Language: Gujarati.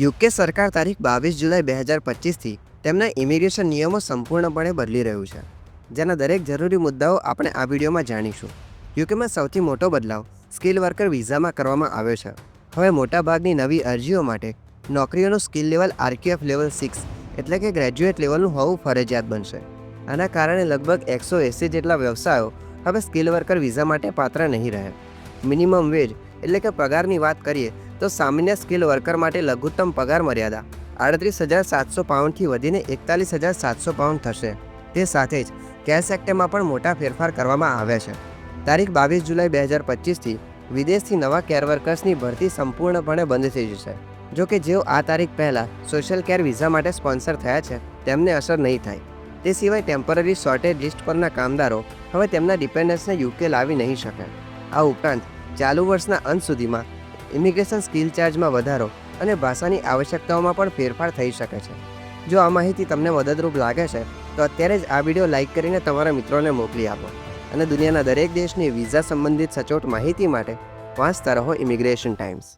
યુકે સરકાર તારીખ બાવીસ જુલાઈ બે હજાર પચીસથી તેમના ઇમિગ્રેશન નિયમો સંપૂર્ણપણે બદલી રહ્યું છે. જેના દરેક જરૂરી મુદ્દાઓ આપણે આ વિડીયોમાં જાણીશું. યુકેમાં સૌથી મોટો બદલાવ સ્કિલ વર્કર વિઝામાં કરવામાં આવ્યો છે. હવે મોટાભાગની નવી અરજીઓ માટે નોકરીઓનું skill level RQF level six એટલે કે ગ્રેજ્યુએટ લેવલનું હોવું ફરજિયાત બનશે. આના કારણે લગભગ એકસો એંસી જેટલા વ્યવસાયો હવે સ્કિલ વર્કર વિઝા માટે પાત્ર નહીં રહે. મિનિમમ વેજ એટલે કે પગારની વાત કરીએ, તો સામાન્ય સ્કિલ વર્કર માટે લઘુત્તમ પગાર મર્યાદા આડત્રીસ હજાર સાતસો પાઉન્ડથી વધીને એકતાલીસ હજાર સાતસો પાઉન્ડ થશે. તે સાથે જ કેશ એક્ટમાં પણ મોટા ફેરફાર કરવામાં આવ્યા છે. તારીખ બાવીસ જુલાઈ બે હજાર પચીસથી વિદેશથી નવા કેર વર્કર્સની ભરતી સંપૂર્ણપણે બંધ થઈ જશે. જો કે જેઓ આ તારીખ પહેલાં સોશિયલ કેર વિઝા માટે સ્પોન્સર થયા છે, તેમને અસર નહીં થાય. તે સિવાય ટેમ્પરરી શોર્ટેજ લિસ્ટ પરના કામદારો હવે તેમના ડિપેન્ડન્સને યુકે લાવી નહીં શકે. આ ઉપરાંત ચાલુ વર્ષના અંત સુધીમાં ઇમિગ્રેશન સ્કિલ ચાર્જમાં વધારો અને ભાષાની આવશ્યકતાઓમાં પણ ફેરફાર થઈ શકે છે. જો આ માહિતી તમને મદદરૂપ લાગે છે, તો અત્યારે જ આ વીડિયો લાઇક કરીને તમારા મિત્રોને મોકલી આપો અને દુનિયાના દરેક દેશની વિઝા સંબંધિત સચોટ માહિતી માટે વાંચતા રહો ઇમિગ્રેશન ટાઈમ્સ